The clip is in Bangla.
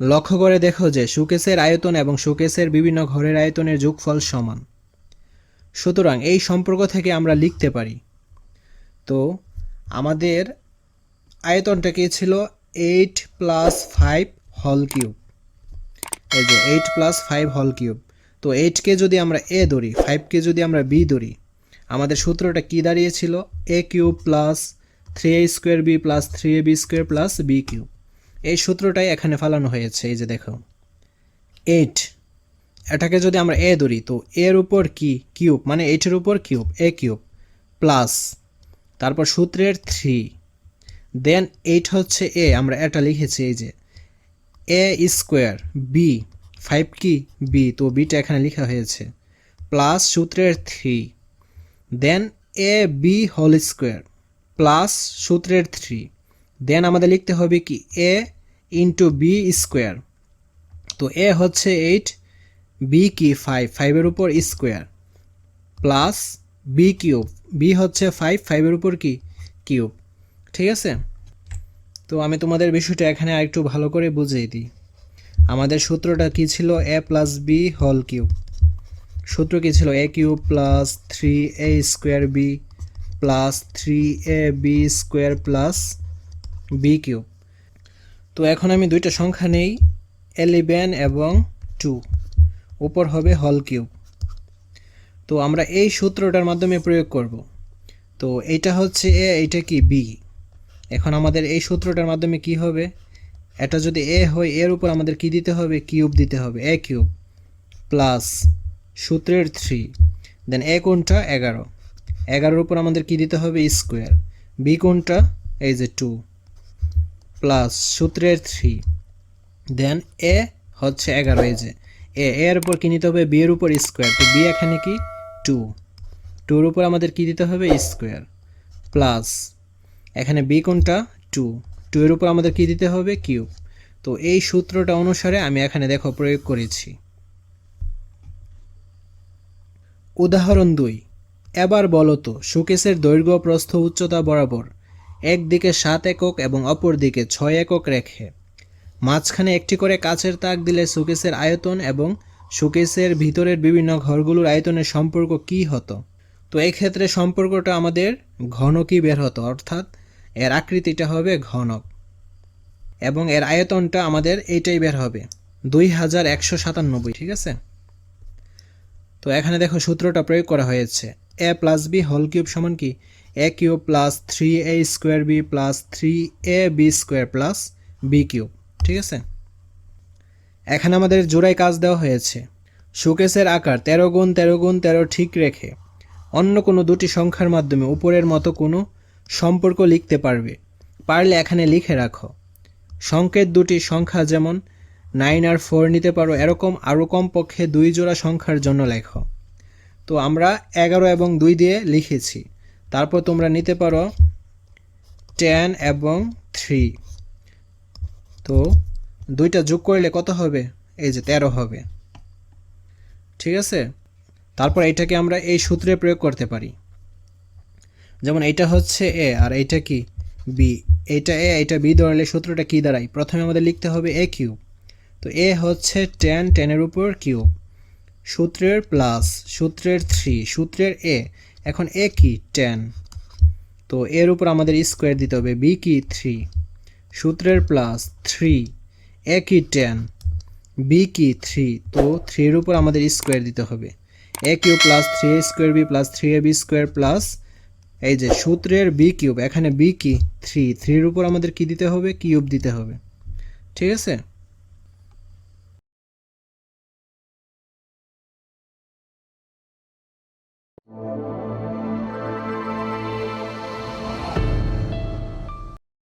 লক্ষ্য করে দেখো যে সুকেসের আয়তন এবং সুকেসের বিভিন্ন ঘরের আয়তনের যোগফল সমান। সুতরাং এই সম্পর্ক থেকে আমরা লিখতে পারি। তো আমাদের আয়তনটা কি ছিল? Eight plus five whole cube. এই যে eight plus five whole cube. তো এইটকে যদি আমরা এ ধরি, ফাইভকে যদি আমরা বি ধরি, আমাদের সূত্রটা কী দাঁড়িয়েছিল? A cube plus three A square B plus three A B square plus B cube. এই সূত্রটাই এখানে ফালানো হয়েছে, এই যে দেখো। এইট এটাকে যদি আমরা এ ধরি, তো এর উপর কি? কিউব মানে এইটের উপর কিউব এ কিউব প্লাস তারপর সূত্রের থ্রি দেন এইট হচ্ছে এ আমরা এটা লিখেছি, এই যে এ স্কোয়ার বি ফাইভ কি? বি তো বিটা এখানে লেখা হয়েছে প্লাস সূত্রের three then A B whole square plus সূত্রের থ্রি দেন আমাদের লিখতে হবে কি? এ ইন্টু বি স্কোয়ার তো এ হচ্ছে এইট বি কি ফাইভ ফাইভের উপর square plus B cube B হচ্ছে ফাইভ ফাইভের উপর কি? কিউব ঠিক আছে? তো আমি তোমাদের বিষয়টা এখানে আরেকটু ভালো করে বুঝিয়ে দিই। আমাদের সূত্রটা কি ছিল? A plus B whole cube সূত্র কি ছিল? A cube plus three A square B plus three A B square plus B cube তো এখন আমি দুইটা সংখ্যা নেই এলিভেন এবং টু উপর হবে হল কিউব তো আমরা এই সূত্রটার মাধ্যমে প্রয়োগ করব। তো এইটা হচ্ছে এ এইটা কি বি এখন আমাদের এই সূত্রটার মাধ্যমে কি হবে? এটা যদি এ হয়, এর উপর আমাদের কি দিতে হবে? কিউব দিতে হবে এ কিউব প্লাস সূত্রের থ্রি দেন এ কোনটা? এগারো। এগারোর উপর আমাদের কি দিতে হবে? স্কোয়ার বি কোনটা? এই যে টু প্লাস সূত্রের থ্রি। দেন এ হচ্ছে এগারো, এই যে এ এর উপর কি নিতে হবে? বি এর উপর স্কোয়ার তো বি এখানে কি? টু টুর উপর আমাদের কি দিতে হবে? স্কোয়ার প্লাস এখানে বি কোনটা? টু টু এর উপর আমাদের কি দিতে হবে? কিউব তো এই সূত্রটা অনুসারে আমি এখানে দেখো প্রয়োগ করেছি। উদাহরণ দুই। এবার বলো তো, শোকেসের দৈর্ঘ্য প্রস্থ উচ্চতা বরাবর একদিকে সাত একক এবং অপর দিকে ছয় একক রেখে। মাঝখানে একটি করে কাচের তাক দিলে শোকেসের আয়তন এবং শোকেসের ভিতরের বিভিন্ন ঘরগুলোর আয়তনের সম্পর্ক কি হতো? তো এই ক্ষেত্রে সম্পর্কটা আমাদের ঘনকই বের হতো? অর্থাৎ এর আকৃতিটা হবে ঘনক এবং এর আয়তনটা আমাদের এইটাই বের হবে, দুই হাজার একশো সাতানব্বই, ঠিক আছে? তো এখানে দেখো সূত্রটা প্রয়োগ করা হয়েছে, A plus B whole cube সমান কি? A cube plus three A square B plus three A B square plus B cube ঠিক আছে? এখানে আমাদের জোড়ায় কাজ দেওয়া হয়েছে। শোকেসের আকার তেরো গুণ তেরো গুণ তেরো ঠিক রেখে অন্য কোনো দুটি সংখ্যার মাধ্যমে উপরের মতো কোনো সম্পর্ক লিখতে পারবে। পারলে এখানে লিখে রাখো। সংকেত দুটি সংখ্যা যেমন নাইন আর ফোর নিতে পারো, এরকম আরও কমপক্ষে দুই জোড়া সংখ্যার জন্য লেখো। তো আমরা এগারো এবং দুই দিয়ে লিখেছি। তারপর তোমরা নিতে পারো টেন এবং থ্রি তো দুইটা যোগ করলে কত হবে? এই যে তেরো হবে। ঠিক আছে? তারপর এটাকে আমরা এই সূত্রে প্রয়োগ করতে পারি। যেমন এইটা হচ্ছে এ আর এইটা কি? বি এইটা এ এইটা বি ধরলে সূত্রটা কী দাঁড়ায়? প্রথমে আমাদের লিখতে হবে এ কিউব তো এ হচ্ছে টেন টেনের উপর কিউব সূত্রের প্লাস সূত্রের থ্রি সূত্রের এ এখন এ কি? টেন তো এর উপর আমাদের স্কোয়ার দিতে হবে বি কি? থ্রি সূত্রের প্লাস থ্রি এ কি? টেন বি কি? থ্রি তো থ্রির উপর আমাদের স্কোয়ার দিতে হবে। A cube plus three A square B plus three A B square plus এই যে সূত্রের বি কিউব, এখানে বি কি? থ্রি থ্রির উপর আমাদের কি দিতে হবে? কিউব দিতে হবে। ঠিক আছে?